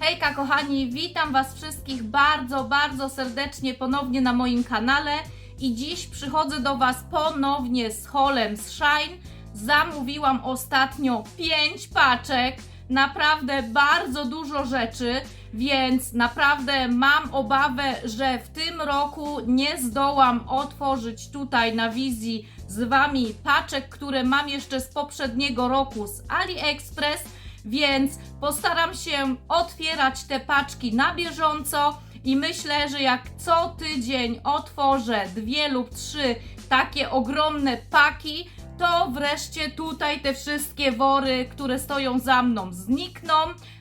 Hejka kochani, witam Was wszystkich bardzo, bardzo serdecznie ponownie na moim kanale i dziś przychodzę do Was ponownie z holem z Shine. Zamówiłam ostatnio 5 paczek, naprawdę bardzo dużo rzeczy, więc naprawdę mam obawę, że w tym roku nie zdołam otworzyć tutaj na wizji z Wami paczek, które mam jeszcze z poprzedniego roku z AliExpress więc postaram się otwierać te paczki na bieżąco i myślę, że jak co tydzień otworzę dwie lub trzy takie ogromne paki, to wreszcie tutaj te wszystkie wory, które stoją za mną, znikną.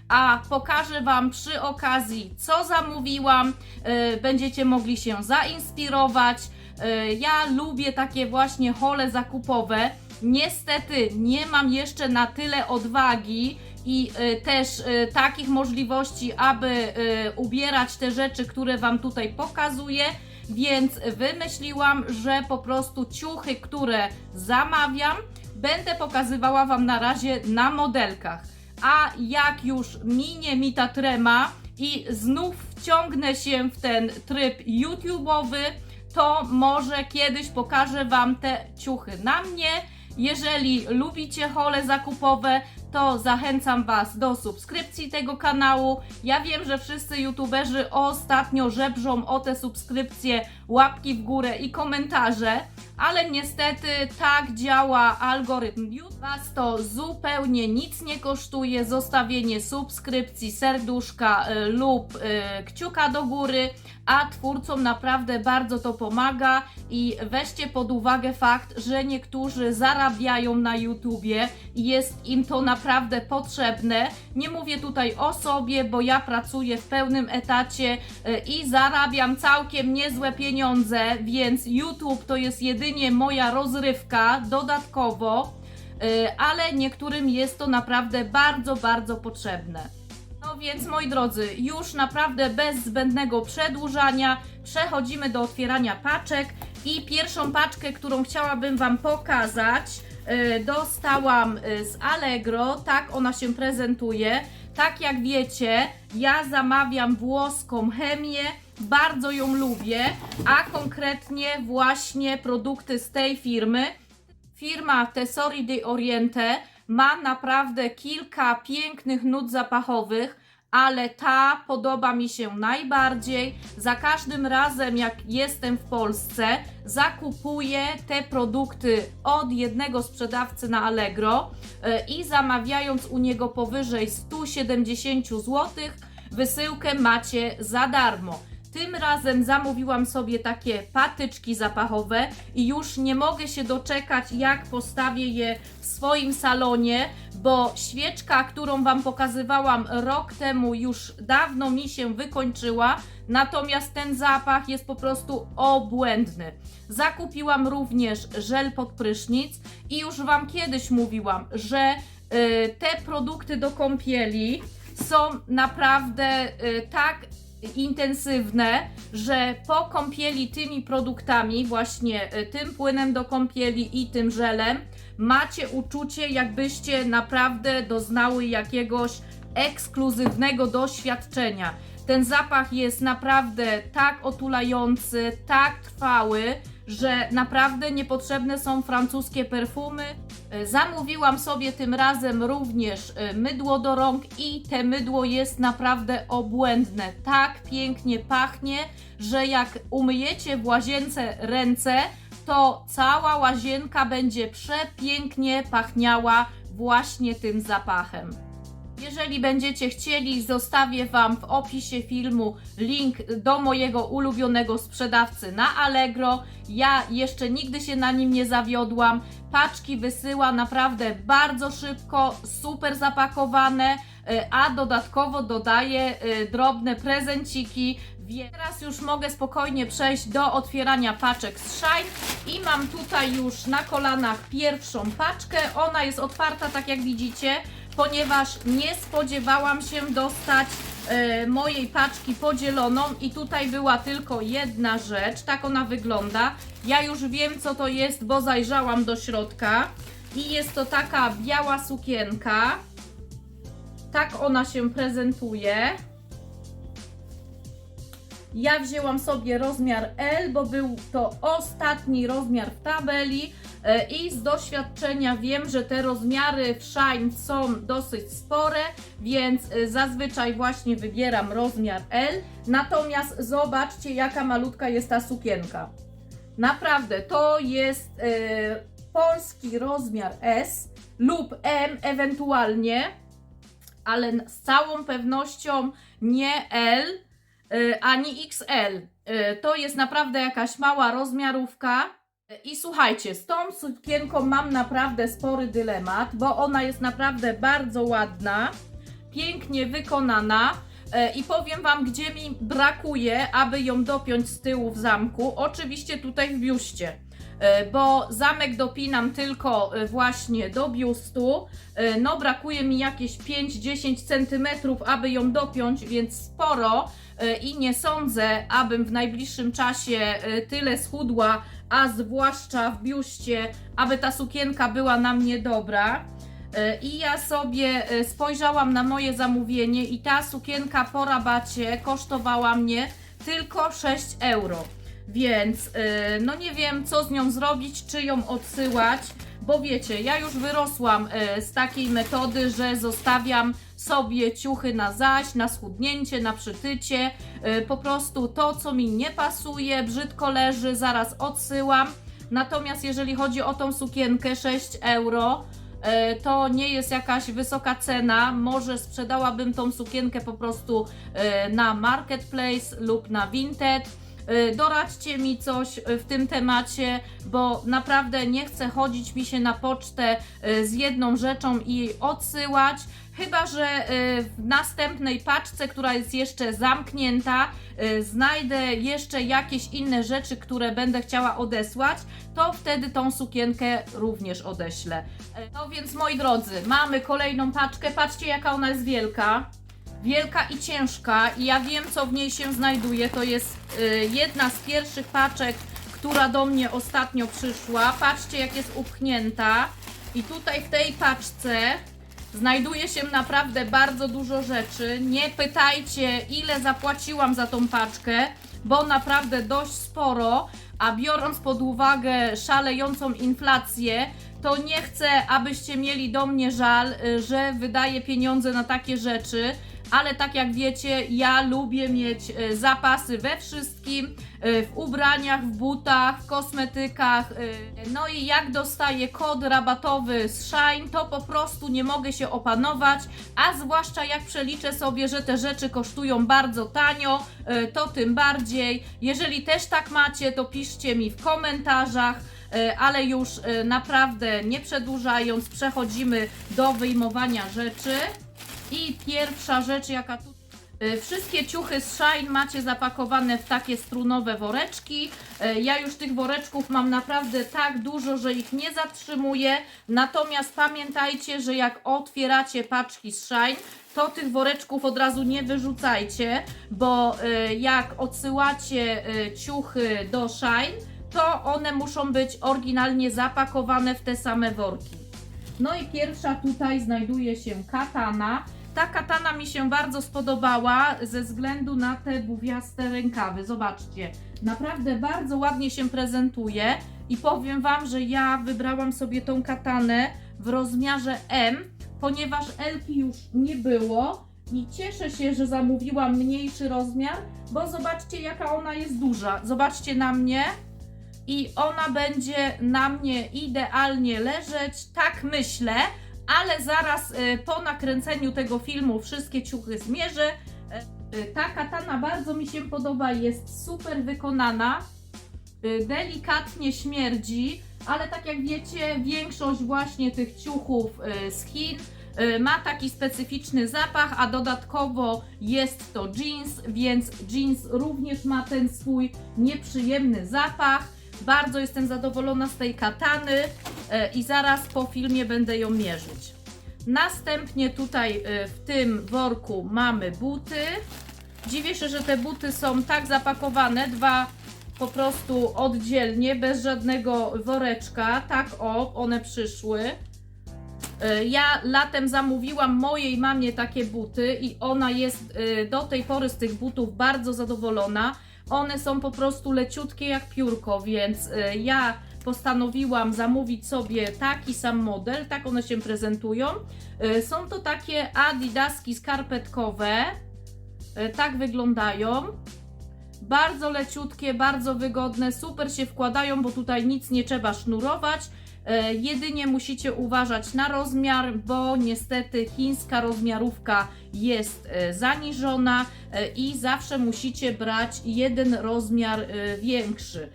A pokażę Wam przy okazji, co zamówiłam. Yy, Będziecie mogli się zainspirować. Yy, Ja lubię takie właśnie hole zakupowe. Niestety nie mam jeszcze na tyle odwagi i y, też y, takich możliwości, aby y, ubierać te rzeczy, które Wam tutaj pokazuję. Więc wymyśliłam, że po prostu ciuchy, które zamawiam, będę pokazywała Wam na razie na modelkach. A jak już minie mi ta trema i znów wciągnę się w ten tryb YouTube'owy, to może kiedyś pokażę Wam te ciuchy na mnie. Jeżeli lubicie hole zakupowe, to zachęcam Was do subskrypcji tego kanału. Ja wiem, że wszyscy youtuberzy ostatnio żebrzą o te subskrypcje, łapki w górę i komentarze, ale niestety tak działa algorytm YouTube. Was to zupełnie nic nie kosztuje, zostawienie subskrypcji, serduszka y, lub y, kciuka do góry, a twórcom naprawdę bardzo to pomaga i weźcie pod uwagę fakt, że niektórzy zarabiają na YouTubie i jest im to naprawdę potrzebne. Nie mówię tutaj o sobie, bo ja pracuję w pełnym etacie y, i zarabiam całkiem niezłe pieniądze, więc YouTube to jest jedynie moja rozrywka dodatkowo, y, ale niektórym jest to naprawdę bardzo, bardzo potrzebne. No więc moi drodzy, już naprawdę bez zbędnego przedłużania przechodzimy do otwierania paczek i pierwszą paczkę, którą chciałabym Wam pokazać, y, dostałam y, z Allegro, tak ona się prezentuje. Tak jak wiecie, ja zamawiam włoską chemię, bardzo ją lubię, a konkretnie właśnie produkty z tej firmy. Firma Tesori di Oriente ma naprawdę kilka pięknych nut zapachowych, ale ta podoba mi się najbardziej. Za każdym razem, jak jestem w Polsce, zakupuję te produkty od jednego sprzedawcy na Allegro e, i zamawiając u niego powyżej 170 zł, wysyłkę macie za darmo. Tym razem zamówiłam sobie takie patyczki zapachowe i już nie mogę się doczekać, jak postawię je w swoim salonie, bo świeczka, którą Wam pokazywałam rok temu, już dawno mi się wykończyła. Natomiast ten zapach jest po prostu obłędny. Zakupiłam również żel pod prysznic i już Wam kiedyś mówiłam, że y, te produkty do kąpieli są naprawdę y, tak intensywne, że po kąpieli tymi produktami, właśnie y, tym płynem do kąpieli i tym żelem, macie uczucie, jakbyście naprawdę doznały jakiegoś ekskluzywnego doświadczenia. Ten zapach jest naprawdę tak otulający, tak trwały, że naprawdę niepotrzebne są francuskie perfumy. E, Zamówiłam sobie tym razem również e, mydło do rąk i te mydło jest naprawdę obłędne. Tak pięknie pachnie, że jak umyjecie w łazience ręce, to cała łazienka będzie przepięknie pachniała właśnie tym zapachem. Jeżeli będziecie chcieli, zostawię Wam w opisie filmu link do mojego ulubionego sprzedawcy na Allegro. Ja jeszcze nigdy się na nim nie zawiodłam. Paczki wysyła naprawdę bardzo szybko, super zapakowane, y, a dodatkowo dodaje drobne prezenciki. Teraz już mogę spokojnie przejść do otwierania paczek z Shine i mam tutaj już na kolanach pierwszą paczkę. Ona jest otwarta, tak jak widzicie ponieważ nie spodziewałam się dostać e, mojej paczki podzieloną i tutaj była tylko jedna rzecz, tak ona wygląda. Ja już wiem co to jest, bo zajrzałam do środka i jest to taka biała sukienka. Tak ona się prezentuje. Ja wzięłam sobie rozmiar L, bo był to ostatni rozmiar w tabeli e, i z doświadczenia wiem, że te rozmiary w Shine są dosyć spore, więc e, zazwyczaj właśnie wybieram rozmiar L. Natomiast zobaczcie, jaka malutka jest ta sukienka. Naprawdę, to jest e, polski rozmiar S lub M ewentualnie, ale z całą pewnością nie L ani XL. Y, To jest naprawdę jakaś mała rozmiarówka. Y, I słuchajcie, z tą sukienką mam naprawdę spory dylemat, bo ona jest naprawdę bardzo ładna, pięknie wykonana. Y, I powiem Wam, gdzie mi brakuje, aby ją dopiąć z tyłu w zamku. Oczywiście tutaj w biuście. Y, Bo zamek dopinam tylko y, właśnie do biustu. Y, No, brakuje mi jakieś 5-10 cm, aby ją dopiąć, więc sporo i nie sądzę, abym w najbliższym czasie tyle schudła, a zwłaszcza w biuście, aby ta sukienka była na mnie dobra. I ja sobie spojrzałam na moje zamówienie i ta sukienka po rabacie kosztowała mnie tylko 6 euro. Więc y, no nie wiem, co z nią zrobić, czy ją odsyłać, bo wiecie, ja już wyrosłam y, z takiej metody, że zostawiam sobie ciuchy na zaś, na schudnięcie, na przytycie. Y, po prostu to, co mi nie pasuje, brzydko leży, zaraz odsyłam. Natomiast jeżeli chodzi o tą sukienkę 6 euro, e, to nie jest jakaś wysoka cena. Może sprzedałabym tą sukienkę po prostu e, na marketplace lub na Vinted. E, Doradźcie mi coś e, w tym temacie, bo naprawdę nie chcę chodzić mi się na pocztę e, z jedną rzeczą i jej odsyłać. Chyba, że w następnej paczce, która jest jeszcze zamknięta, znajdę jeszcze jakieś inne rzeczy, które będę chciała odesłać, to wtedy tą sukienkę również odeślę. No więc moi drodzy, mamy kolejną paczkę. Patrzcie, jaka ona jest wielka. Wielka i ciężka, i ja wiem, co w niej się znajduje. To jest y, jedna z pierwszych paczek, która do mnie ostatnio przyszła. Patrzcie, jak jest upchnięta. I tutaj w tej paczce znajduje się naprawdę bardzo dużo rzeczy. Nie pytajcie, ile zapłaciłam za tą paczkę, bo naprawdę dość sporo. A biorąc pod uwagę szalejącą inflację, to nie chcę, abyście mieli do mnie żal, y, że wydaję pieniądze na takie rzeczy. Ale tak jak wiecie, ja lubię mieć y, zapasy we wszystkim, y, w ubraniach, w butach, w kosmetykach. y. No i jak dostaję kod rabatowy z Shine, to po prostu nie mogę się opanować, a zwłaszcza jak przeliczę sobie, że te rzeczy kosztują bardzo tanio, to tym bardziej. Jeżeli też tak macie, to piszcie mi w komentarzach. Ale już naprawdę nie przedłużając, przechodzimy do wyjmowania rzeczy. I pierwsza rzecz, jaka tu. Y, Wszystkie ciuchy z Shine macie zapakowane w takie strunowe woreczki. Y, Ja już tych woreczków mam naprawdę tak dużo, że ich nie zatrzymuję. Natomiast pamiętajcie, że jak otwieracie paczki z Shine, to tych woreczków od razu nie wyrzucajcie, bo y, jak odsyłacie ciuchy do Shine, to one muszą być oryginalnie zapakowane w te same worki. No i pierwsza tutaj znajduje się katana. Ta katana mi się bardzo spodobała ze względu na te buwiaste rękawy. Zobaczcie, naprawdę bardzo ładnie się prezentuje i powiem Wam, że ja wybrałam sobie tą katanę w rozmiarze M, ponieważ L już nie było i cieszę się, że zamówiłam mniejszy rozmiar, bo zobaczcie jaka ona jest duża. Zobaczcie na mnie i ona będzie na mnie idealnie leżeć, tak myślę, ale zaraz y, po nakręceniu tego filmu wszystkie ciuchy zmierzę. Y, y, Ta katana bardzo mi się podoba, jest super wykonana, delikatnie śmierdzi, ale tak jak wiecie, większość właśnie tych ciuchów z Chin ma taki specyficzny zapach, a dodatkowo jest to jeans, więc jeans również ma ten swój nieprzyjemny zapach. Bardzo jestem zadowolona z tej katany i zaraz po filmie będę ją mierzyć. Następnie tutaj e, w tym worku mamy buty. Dziwię się, że te buty są tak zapakowane, dwa po prostu oddzielnie, bez żadnego woreczka. Tak o, one przyszły. E, Ja latem zamówiłam mojej mamie takie buty i ona jest e, do tej pory z tych butów bardzo zadowolona. One są po prostu leciutkie jak piórko, więc e, ja postanowiłam zamówić sobie taki sam model, tak one się prezentują. E, Są to takie adidaski skarpetkowe, E, tak wyglądają. Bardzo leciutkie, bardzo wygodne, super się wkładają, bo tutaj nic nie trzeba sznurować. E, jedynie musicie uważać na rozmiar, bo niestety chińska rozmiarówka jest e, zaniżona e, i zawsze musicie brać jeden rozmiar większy.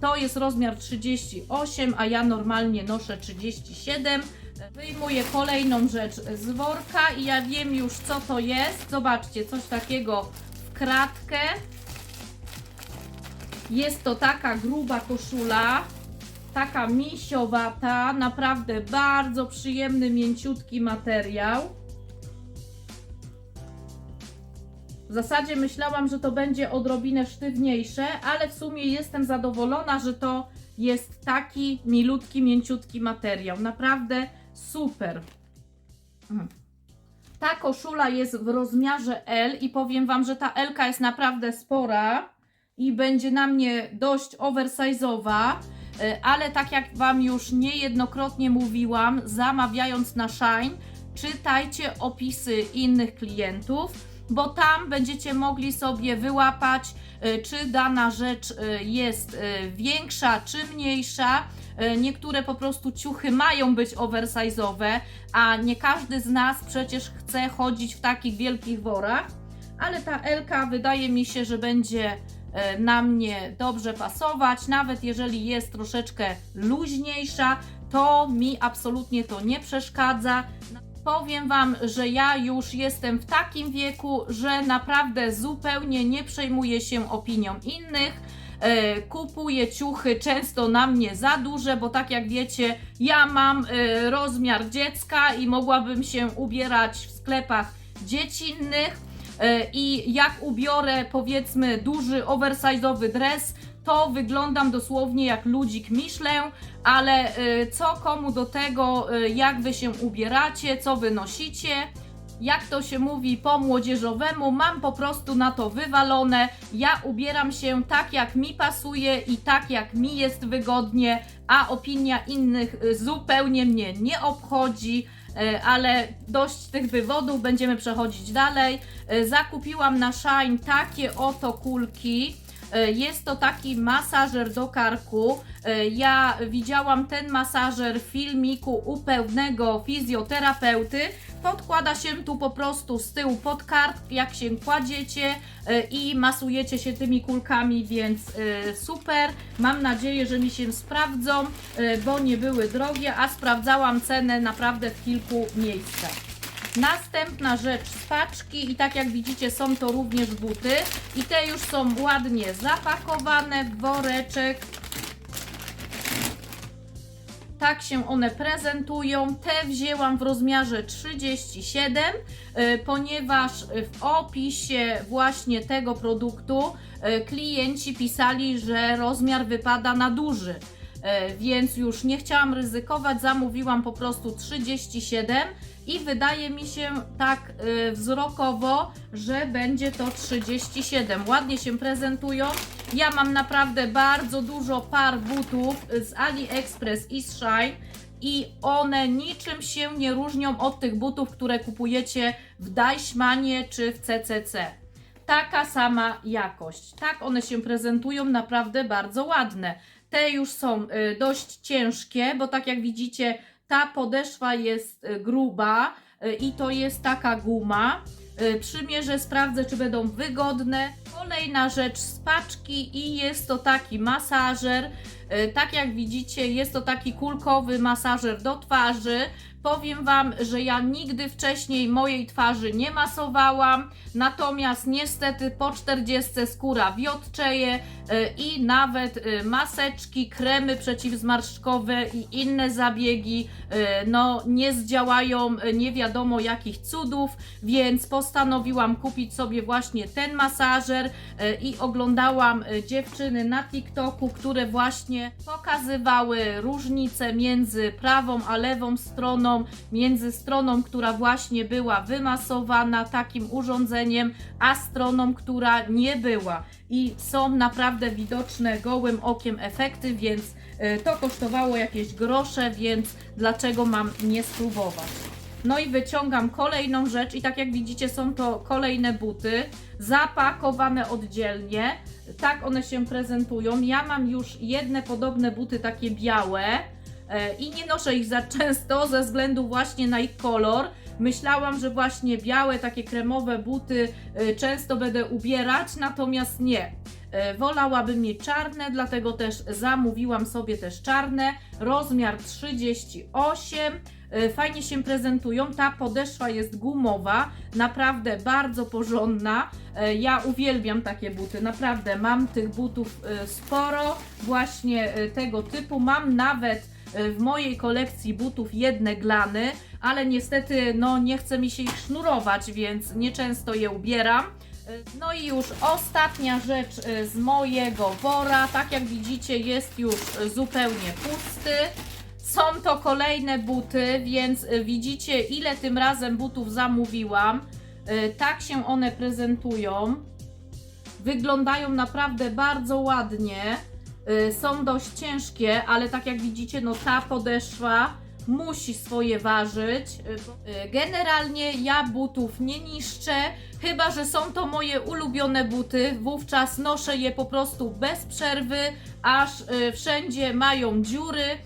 To jest rozmiar 38, a ja normalnie noszę 37. E, Wyjmuję kolejną rzecz z worka i ja wiem już co to jest. Zobaczcie, coś takiego w kratkę. Jest to taka gruba koszula, taka misiowata, naprawdę bardzo przyjemny, mięciutki materiał. W zasadzie myślałam, że to będzie odrobinę sztywniejsze, ale w sumie jestem zadowolona, że to jest taki milutki, mięciutki materiał. Naprawdę super. Mm. Ta koszula jest w rozmiarze L i powiem Wam, że ta L jest naprawdę spora i będzie na mnie dość oversize'owa, ale tak jak Wam już niejednokrotnie mówiłam, zamawiając na Shine, czytajcie opisy innych klientów, bo tam będziecie mogli sobie wyłapać, e, czy dana rzecz e, jest większa, czy mniejsza. Niektóre po prostu ciuchy mają być oversize'owe, a nie każdy z nas przecież chce chodzić w takich wielkich worach, ale ta Elka wydaje mi się, że będzie na mnie dobrze pasować, nawet jeżeli jest troszeczkę luźniejsza, to mi absolutnie to nie przeszkadza. Powiem Wam, że ja już jestem w takim wieku, że naprawdę zupełnie nie przejmuję się opinią innych. E, kupuję ciuchy często na mnie za duże, bo tak jak wiecie, ja mam e, rozmiar dziecka i mogłabym się ubierać w sklepach dziecinnych. E, I jak ubiorę powiedzmy duży oversize'owy dres, to wyglądam dosłownie jak ludzik Michelin, ale e, co komu do tego, e, jak wy się ubieracie, co wy nosicie. Jak to się mówi po młodzieżowemu, mam po prostu na to wywalone. Ja ubieram się tak, jak mi pasuje i tak, jak mi jest wygodnie, a opinia innych zupełnie mnie nie obchodzi. E, ale dość tych wywodów, będziemy przechodzić dalej. E, Zakupiłam na Shine takie oto kulki. E, Jest to taki masażer do karku. E, Ja widziałam ten masażer w filmiku u pewnego fizjoterapeuty. Podkłada się tu po prostu z tyłu pod kark, jak się kładziecie e, i masujecie się tymi kulkami, więc super. Mam nadzieję, że mi się sprawdzą, bo nie były drogie, a sprawdzałam cenę naprawdę w kilku miejscach. Następna rzecz, spaczki i tak jak widzicie są to również buty i te już są ładnie zapakowane w woreczek. Tak się one prezentują. Te wzięłam w rozmiarze 37, y, ponieważ w opisie właśnie tego produktu y, klienci pisali, że rozmiar wypada na duży. E, więc już nie chciałam ryzykować, zamówiłam po prostu 37 i wydaje mi się tak e, wzrokowo, że będzie to 37. Ładnie się prezentują. Ja mam naprawdę bardzo dużo par butów z AliExpress i z Shine i one niczym się nie różnią od tych butów, które kupujecie w Deichmanie czy w CCC taka sama jakość. Tak one się prezentują, naprawdę bardzo ładne. Te już są y, dość ciężkie, bo tak jak widzicie, ta podeszwa jest y, gruba y, i to jest taka guma. Przymierzę, sprawdzę, czy będą wygodne. Kolejna rzecz, spaczki i jest to taki masażer. Y, Tak jak widzicie, jest to taki kulkowy masażer do twarzy. Powiem Wam, że ja nigdy wcześniej mojej twarzy nie masowałam, natomiast niestety po 40 skóra wiotczeje, e, i nawet e, maseczki, kremy przeciwzmarszczkowe i inne zabiegi e, no nie zdziałają e, nie wiadomo jakich cudów, więc postanowiłam kupić sobie właśnie ten masażer e, i oglądałam e, dziewczyny na TikToku, które właśnie pokazywały różnice między prawą a lewą stroną, między stroną, która właśnie była wymasowana takim urządzeniem, a stroną, która nie była. I są naprawdę widoczne gołym okiem efekty, więc e, to kosztowało jakieś grosze, więc dlaczego mam nie spróbować? No i wyciągam kolejną rzecz i tak jak widzicie są to kolejne buty zapakowane oddzielnie. Tak one się prezentują. Ja mam już jedne podobne buty takie białe e, i nie noszę ich za często ze względu właśnie na ich kolor. Myślałam, że właśnie białe, takie kremowe buty e, często będę ubierać, natomiast nie. E, Wolałabym mieć czarne, dlatego też zamówiłam sobie też czarne. Rozmiar 38. E, Fajnie się prezentują. Ta podeszwa jest gumowa, naprawdę bardzo porządna. E, Ja uwielbiam takie buty, naprawdę mam tych butów e, sporo, właśnie tego typu. Mam nawet w mojej kolekcji butów jedne glany, ale niestety no nie chce mi się ich sznurować, więc nieczęsto je ubieram. No i już ostatnia rzecz z mojego wora. Tak jak widzicie, jest już zupełnie pusty. Są to kolejne buty, więc e, widzicie, ile tym razem butów zamówiłam. E, Tak się one prezentują. Wyglądają naprawdę bardzo ładnie. Y, Są dość ciężkie, ale tak jak widzicie, no ta podeszwa musi swoje ważyć. Y, y, Generalnie ja butów nie niszczę, chyba że są to moje ulubione buty. Wówczas noszę je po prostu bez przerwy, aż y, wszędzie mają dziury y,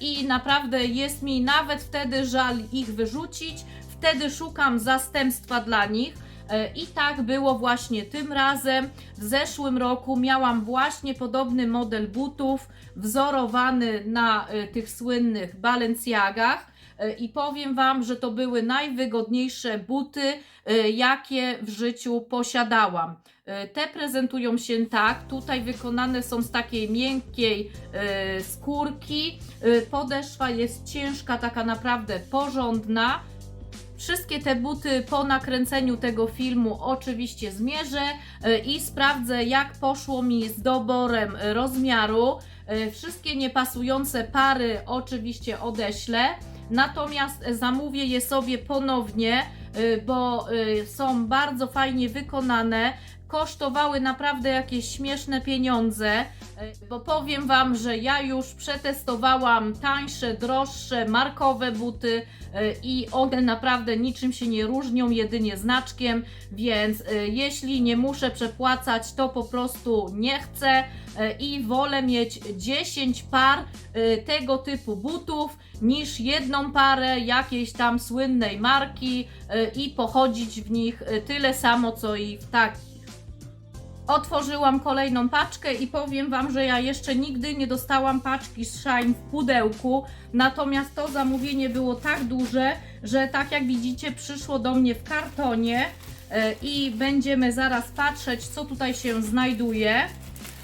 i naprawdę jest mi nawet wtedy żal ich wyrzucić. Wtedy szukam zastępstwa dla nich. E, I tak było właśnie tym razem. W zeszłym roku miałam właśnie podobny model butów, wzorowany na e, tych słynnych Balenciagach. E, I powiem Wam, że to były najwygodniejsze buty, e, jakie w życiu posiadałam. E, Te prezentują się tak, tutaj wykonane są z takiej miękkiej skórki. Podeszwa jest ciężka, taka naprawdę porządna. Wszystkie te buty po nakręceniu tego filmu oczywiście zmierzę i sprawdzę, jak poszło mi z doborem rozmiaru. Wszystkie niepasujące pary oczywiście odeślę, natomiast zamówię je sobie ponownie, e, bo e, są bardzo fajnie wykonane. Kosztowały naprawdę jakieś śmieszne pieniądze, e, bo powiem Wam, że ja już przetestowałam tańsze, droższe, markowe buty e, i one naprawdę niczym się nie różnią, jedynie znaczkiem, więc e, jeśli nie muszę przepłacać, to po prostu nie chcę i wolę mieć 10 par tego typu butów niż jedną parę jakiejś tam słynnej marki i pochodzić w nich tyle samo co i w takich. Otworzyłam kolejną paczkę i powiem Wam, że ja jeszcze nigdy nie dostałam paczki z Shine w pudełku. Natomiast to zamówienie było tak duże, że tak jak widzicie, przyszło do mnie w kartonie e, i będziemy zaraz patrzeć, co tutaj się znajduje.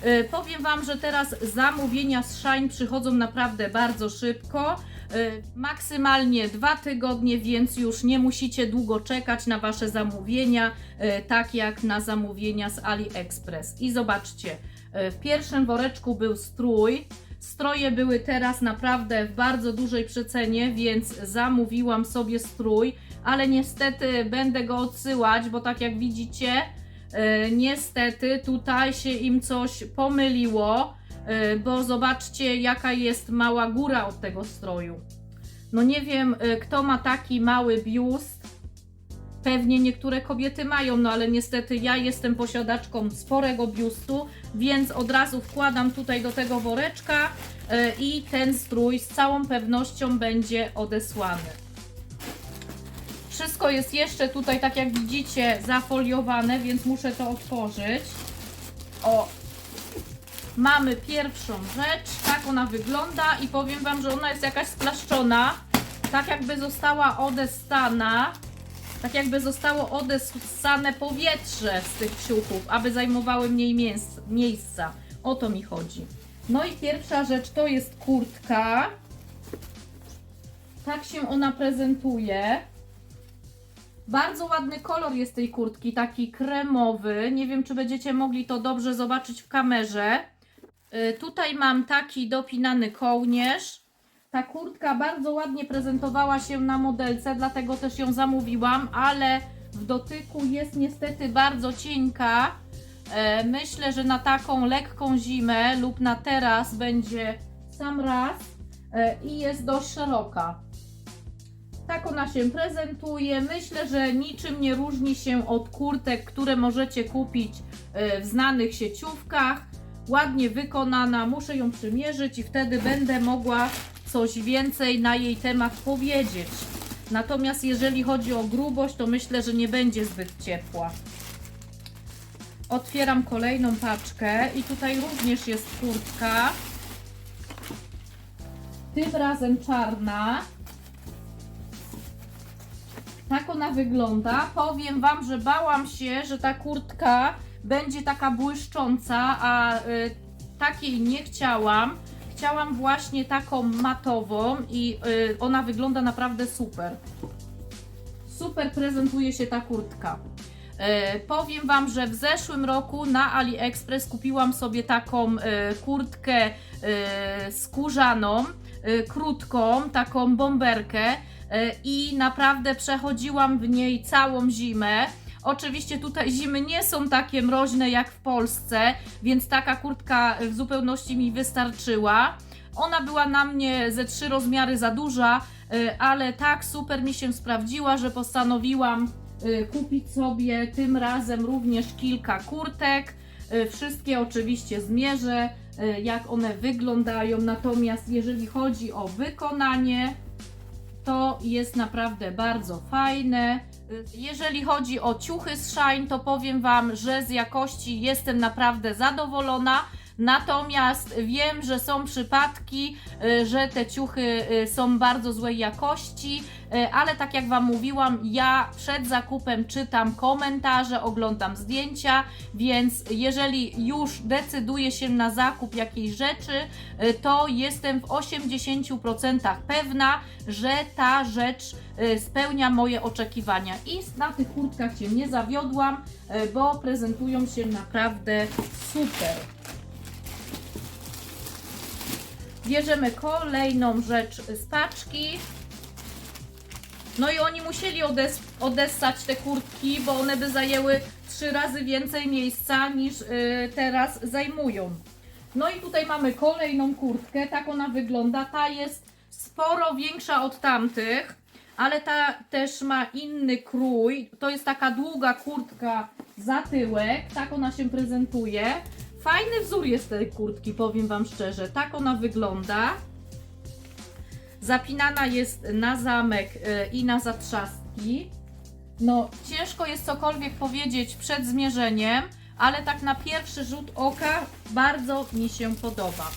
E, Powiem Wam, że teraz zamówienia z Shine przychodzą naprawdę bardzo szybko. E, Maksymalnie dwa tygodnie, więc już nie musicie długo czekać na Wasze zamówienia, e, tak jak na zamówienia z AliExpress. I zobaczcie, e, w pierwszym woreczku był strój. Stroje były teraz naprawdę w bardzo dużej przecenie, więc zamówiłam sobie strój, ale niestety będę go odsyłać, bo tak jak widzicie, niestety tutaj się im coś pomyliło, bo zobaczcie jaka jest mała góra od tego stroju. No nie wiem, e, kto ma taki mały biust. Pewnie niektóre kobiety mają, no ale niestety ja jestem posiadaczką sporego biustu, więc od razu wkładam tutaj do tego woreczka e, i ten strój z całą pewnością będzie odesłany. Wszystko jest jeszcze tutaj, tak jak widzicie, zafoliowane, więc muszę to otworzyć. O, mamy pierwszą rzecz, tak ona wygląda i powiem Wam, że ona jest jakaś splaszczona, tak jakby została odestana, tak jakby zostało odessane powietrze z tych ciuchów, aby zajmowały mniej miejsca. O to mi chodzi. No i pierwsza rzecz to jest kurtka. Tak się ona prezentuje. Bardzo ładny kolor jest tej kurtki, taki kremowy. Nie wiem, czy będziecie mogli to dobrze zobaczyć w kamerze. Y, Tutaj mam taki dopinany kołnierz. Ta kurtka bardzo ładnie prezentowała się na modelce, dlatego też ją zamówiłam, ale w dotyku jest niestety bardzo cienka. E, Myślę, że na taką lekką zimę lub na teraz będzie sam raz e, i jest dość szeroka. Tak ona się prezentuje. Myślę, że niczym nie różni się od kurtek, które możecie kupić w znanych sieciówkach. Ładnie wykonana, muszę ją przymierzyć i wtedy będę mogła coś więcej na jej temat powiedzieć. Natomiast jeżeli chodzi o grubość, to myślę, że nie będzie zbyt ciepła. Otwieram kolejną paczkę i tutaj również jest kurtka. Tym razem czarna. Tak ona wygląda. Powiem Wam, że bałam się, że ta kurtka będzie taka błyszcząca, a y, takiej nie chciałam. Chciałam właśnie taką matową i y, ona wygląda naprawdę super. Super prezentuje się ta kurtka. E, powiem Wam, że w zeszłym roku na AliExpress kupiłam sobie taką e, kurtkę e, skórzaną, e, krótką, taką bomberkę e, i naprawdę przechodziłam w niej całą zimę. Oczywiście tutaj zimy nie są takie mroźne jak w Polsce, więc taka kurtka w zupełności mi wystarczyła. Ona była na mnie ze trzy rozmiary za duża, e, ale tak super mi się sprawdziła, że postanowiłam y, kupić sobie tym razem również kilka kurtek. Y, Wszystkie oczywiście zmierzę, y, jak one wyglądają. Natomiast jeżeli chodzi o wykonanie, to jest naprawdę bardzo fajne. Jeżeli chodzi o ciuchy z Shine, to powiem Wam, że z jakości jestem naprawdę zadowolona. Natomiast wiem, że są przypadki, y, że te ciuchy y, są bardzo złej jakości, y, ale tak jak Wam mówiłam, ja przed zakupem czytam komentarze, oglądam zdjęcia, więc jeżeli już decyduję się na zakup jakiejś rzeczy, to jestem w 80% pewna, że ta rzecz spełnia moje oczekiwania. I na tych kurtkach się nie zawiodłam, bo prezentują się naprawdę super. Bierzemy kolejną rzecz z paczki. No i oni musieli odes odessać te kurtki, bo one by zajęły trzy razy więcej miejsca niż y, teraz zajmują. No i tutaj mamy kolejną kurtkę, tak ona wygląda. Ta jest sporo większa od tamtych, ale ta też ma inny krój. To jest taka długa kurtka za tyłek, tak ona się prezentuje. Fajny wzór jest tej kurtki, powiem Wam szczerze. Tak ona wygląda. Zapinana jest na zamek y, i na zatrzaski. No, ciężko jest cokolwiek powiedzieć przed zmierzeniem, ale tak na pierwszy rzut oka bardzo mi się podoba.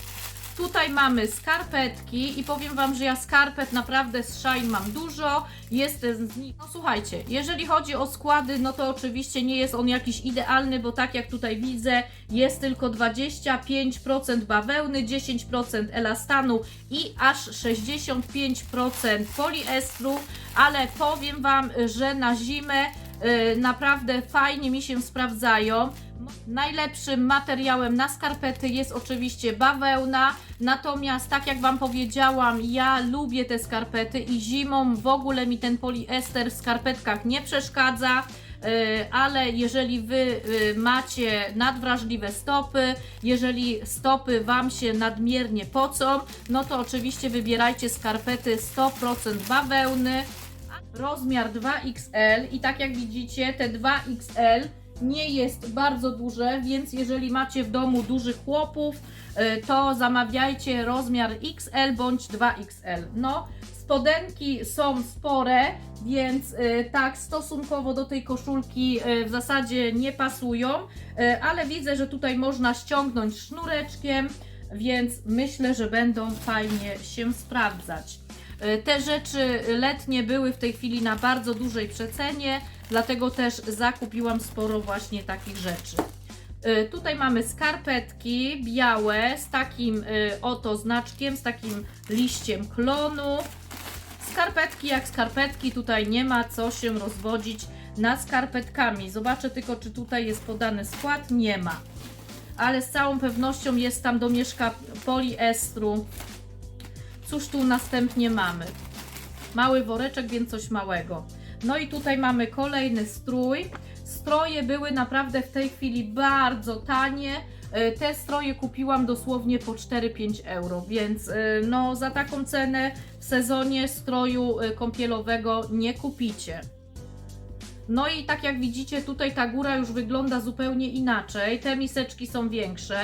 Tutaj mamy skarpetki i powiem Wam, że ja skarpet naprawdę z Shine mam dużo. Jestem z nich. No słuchajcie, jeżeli chodzi o składy, no to oczywiście nie jest on jakiś idealny, bo tak jak tutaj widzę, jest tylko 25% bawełny, 10% elastanu i aż 65% poliestru, ale powiem Wam, że na zimę y, naprawdę fajnie mi się sprawdzają. Najlepszym materiałem na skarpety jest oczywiście bawełna, natomiast tak jak Wam powiedziałam, ja lubię te skarpety i zimą w ogóle mi ten poliester w skarpetkach nie przeszkadza. y, Ale jeżeli Wy y, macie nadwrażliwe stopy, jeżeli stopy Wam się nadmiernie pocą, no to oczywiście wybierajcie skarpety 100% bawełny, rozmiar 2XL i tak jak widzicie te 2XL nie jest bardzo duże, więc jeżeli macie w domu dużych chłopów, y, to zamawiajcie rozmiar XL bądź 2XL. No, spodenki są spore, więc y, tak stosunkowo do tej koszulki y, w zasadzie nie pasują, ale widzę, że tutaj można ściągnąć sznureczkiem, więc myślę, że będą fajnie się sprawdzać. Te rzeczy letnie były w tej chwili na bardzo dużej przecenie, dlatego też zakupiłam sporo właśnie takich rzeczy. Y, Tutaj mamy skarpetki białe z takim y, oto znaczkiem, z takim liściem klonu. Skarpetki jak skarpetki, tutaj nie ma co się rozwodzić nad skarpetkami. Zobaczę tylko, czy tutaj jest podany skład. Nie ma. Ale z całą pewnością jest tam domieszka poliestru. Cóż tu następnie mamy? Mały woreczek, więc coś małego. No i tutaj mamy kolejny strój. Stroje były naprawdę w tej chwili bardzo tanie. E, Te stroje kupiłam dosłownie po 4-5 euro, więc e, no za taką cenę w sezonie stroju e, kąpielowego nie kupicie. No i tak jak widzicie, tutaj ta góra już wygląda zupełnie inaczej. Te miseczki są większe.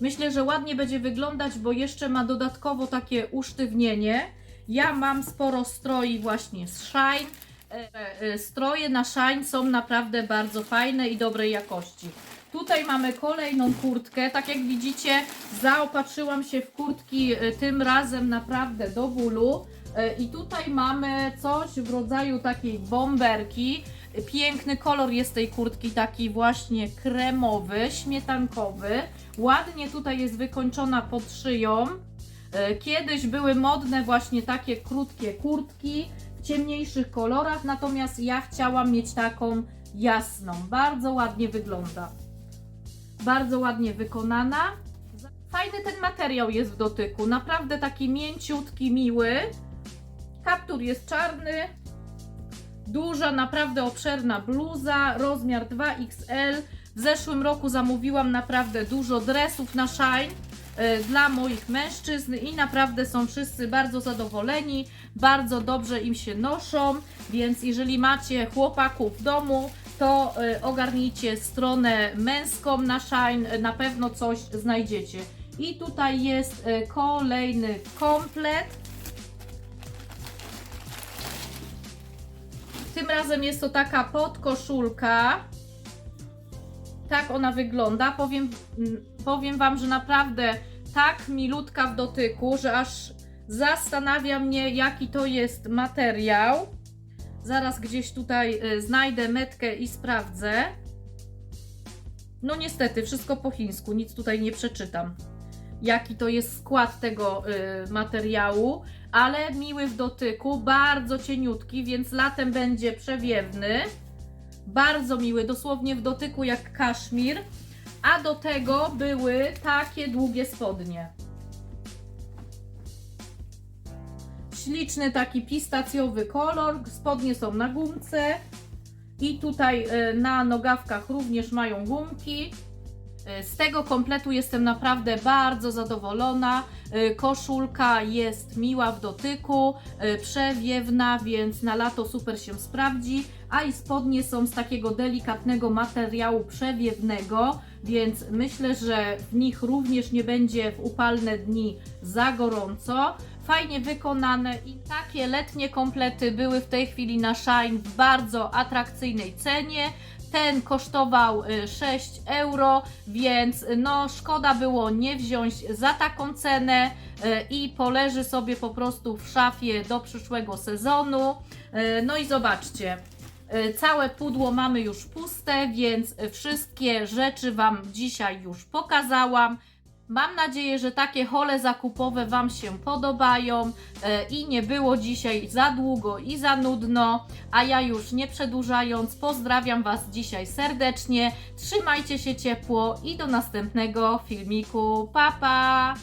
Myślę, że ładnie będzie wyglądać, bo jeszcze ma dodatkowo takie usztywnienie. Ja mam sporo stroi właśnie z Shine. E, Stroje na Shine są naprawdę bardzo fajne i dobrej jakości. Tutaj mamy kolejną kurtkę. Tak jak widzicie, zaopatrzyłam się w kurtki e, tym razem naprawdę do bólu. E, I tutaj mamy coś w rodzaju takiej bomberki. Piękny kolor jest tej kurtki, taki właśnie kremowy, śmietankowy. Ładnie tutaj jest wykończona pod szyją. E, Kiedyś były modne właśnie takie krótkie kurtki w ciemniejszych kolorach, natomiast ja chciałam mieć taką jasną. Bardzo ładnie wygląda. Bardzo ładnie wykonana. Fajny ten materiał jest w dotyku, naprawdę taki mięciutki, miły. Kaptur jest czarny. Duża, naprawdę obszerna bluza, rozmiar 2XL. W zeszłym roku zamówiłam naprawdę dużo dresów na Shine dla moich mężczyzn i naprawdę są wszyscy bardzo zadowoleni, bardzo dobrze im się noszą, więc jeżeli macie chłopaków w domu, to e, ogarnijcie stronę męską na Shine, e, na pewno coś znajdziecie. I tutaj jest kolejny komplet. Tym razem jest to taka podkoszulka. Tak ona wygląda. Powiem, mm, powiem Wam, że naprawdę tak milutka w dotyku, że aż zastanawia mnie, jaki to jest materiał. Zaraz gdzieś tutaj y, znajdę metkę i sprawdzę. No niestety, wszystko po chińsku, nic tutaj nie przeczytam. Jaki to jest skład tego y, materiału, ale miły w dotyku, bardzo cieniutki, więc latem będzie przewiewny. Bardzo miły, dosłownie w dotyku jak kaszmir. A do tego były takie długie spodnie. Śliczny taki pistacjowy kolor. Spodnie są na gumce. I tutaj y, na nogawkach również mają gumki. Y, Z tego kompletu jestem naprawdę bardzo zadowolona. Y, Koszulka jest miła w dotyku, y, przewiewna, więc na lato super się sprawdzi. A i spodnie są z takiego delikatnego materiału przewiewnego, więc myślę, że w nich również nie będzie w upalne dni za gorąco. Fajnie wykonane i takie letnie komplety były w tej chwili na Shine w bardzo atrakcyjnej cenie. Ten kosztował y, 6 euro, więc y, no szkoda było nie wziąć za taką cenę y, i poleży sobie po prostu w szafie do przyszłego sezonu. Y, No i zobaczcie, y, całe pudło mamy już puste, więc y, wszystkie rzeczy Wam dzisiaj już pokazałam. Mam nadzieję, że takie hole zakupowe Wam się podobają e, i nie było dzisiaj za długo i za nudno. A ja już nie przedłużając, pozdrawiam Was dzisiaj serdecznie. Trzymajcie się ciepło i do następnego filmiku. Pa pa!